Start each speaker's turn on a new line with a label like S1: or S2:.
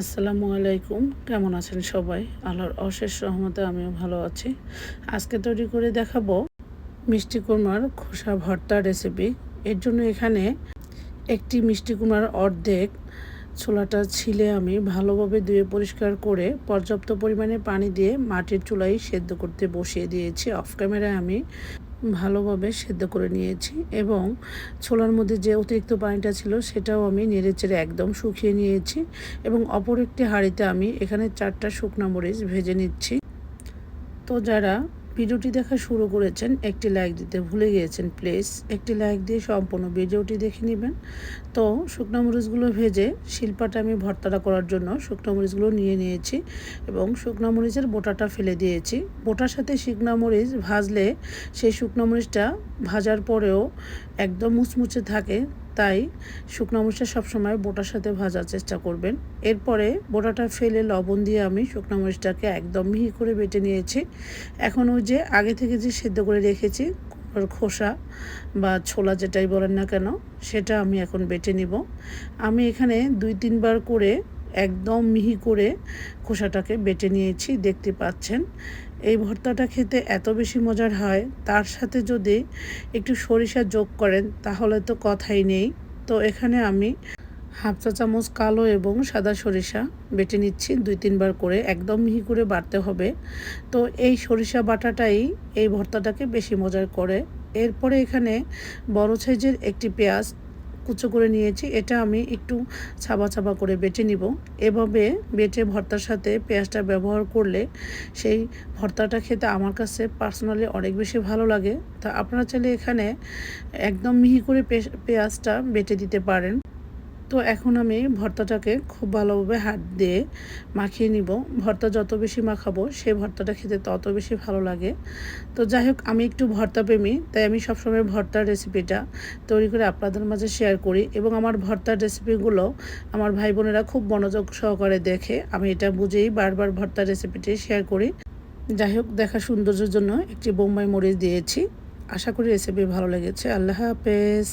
S1: আসসালামু আলাইকুম। কেমন আছেন সবাই? আল্লাহর অশেষ রহমতে আমিও ভালো আছি। আজকে তৈরি করে দেখাবো মিষ্টি কুমার খোসা ভর্তা রেসিপি এর জন্য এখানে একটি মিষ্টি কুমার অর্ধেক ছোলাটা ছিলে আমি ভালোভাবে ধুয়ে পরিষ্কার করে পর্যাপ্ত পরিমাণে পানি দিয়ে মাটির চুলাই সেদ্ধ করতে বসিয়ে দিয়েছি। অফ ক্যামেরায় আমি ভালোভাবে সেদ্ধ করে নিয়েছি এবং ছোলার মধ্যে যে অতিরিক্ত পানিটা ছিল সেটাও আমি নেড়েচেড়ে একদম শুকিয়ে নিয়েছি এবং অপর একটি হাঁড়িতে আমি এখানে চারটা শুকনা মরিচ ভেজে নিচ্ছি। তো যারা ভিডিওটি দেখা শুরু করেছেন একটি লাইক দিতে ভুলে গিয়েছেন, প্লিজ। একটি লাইক দিয়ে সম্পূর্ণ ভিডিওটি দেখে নেবেন। তো, শুকনো মরিচগুলো ভেজে শিল্পাটা আমি ভর্তাটা করার জন্য শুকনো মরিচগুলো নিয়ে নিয়েছি এবং শুকনো মরিচের বোটাটা ফেলে দিয়েছি। বোটার সাথে শুকনো মরিচ ভাজলে সেই শুকনো মরিচটা ভাজার পরেও একদম মুচমুচে থাকে। তাই শুকনো মরিচটা সবসময় বোটার সাথে ভাজার চেষ্টা করবেন। এরপরে বোটাটা ফেলে লবণ দিয়ে আমি শুকনো মরিচটাকে একদম মিহি করে বেটে নিয়েছি। এখন ওই যে আগে থেকে যে সেদ্ধ করে রেখেছি খোসা বা ছোলা যেটাই বলেন না কেন, সেটা আমি এখন বেটে নিব। আমি এখানে দুই তিনবার করে একদম মিহি করে খোসাটাকে বেটে নিয়েছি, দেখতে পাচ্ছেন। এই ভর্তাটা খেতে এত বেশি মজার হয়। তার সাথে যদি একটু সরিষা যোগ করেন, তাহলে তো কথাই নেই। তো এখানে আমি হাফ চা চামচ কালো এবং সাদা সরিষা বেটে নিচ্ছি দুই তিনবার করে। একদম মিহি করে বাটতে হবে। তো এই সরিষা বাটাটাই এই ভর্তাটাকে বেশি মজার করে। এরপরে এখানে বড় সাইজের একটি পেঁয়াজ কুচো করে নিয়েছি। এটা আমি একটু ছাবা ছাবা করে বেটে নিব। এভাবে বেটে ভর্তার সাথে পেঁয়াজটা ব্যবহার করলে সেই ভর্তাটা খেতে আমার কাছে পার্সোনালি অনেক বেশি ভালো লাগে। তা আপনারা চাইলে এখানে একদম মিহি করে পেঁয়াজটা বেটে দিতে পারেন। তো এখন আমি ভর্তাটাকে খুব ভালোভাবে হাত দিয়ে মাখিয়ে নিব। ভর্তা যত বেশি মাখাবো, সেই ভর্তাটা খেতে তত বেশি ভালো লাগে। তো যাই হোক, আমি একটু ভর্তা প্রেমী তাই আমি সবসময় ভর্তার রেসিপিটা তৈরি করে আপনাদের মাঝে শেয়ার করি এবং আমার ভর্তার রেসিপিগুলো আমার ভাই বোনেরা খুব মনোযোগ সহকারে দেখে, আমি এটা বুঝেই বারবার ভর্তার রেসিপিটি শেয়ার করি। যাই হোক দেখা সৌন্দর্যের জন্য একটি বোম্বাই মরিচ দিয়েছি। আশা করি রেসিপি ভালো লেগেছে। আল্লাহ হাফেজ।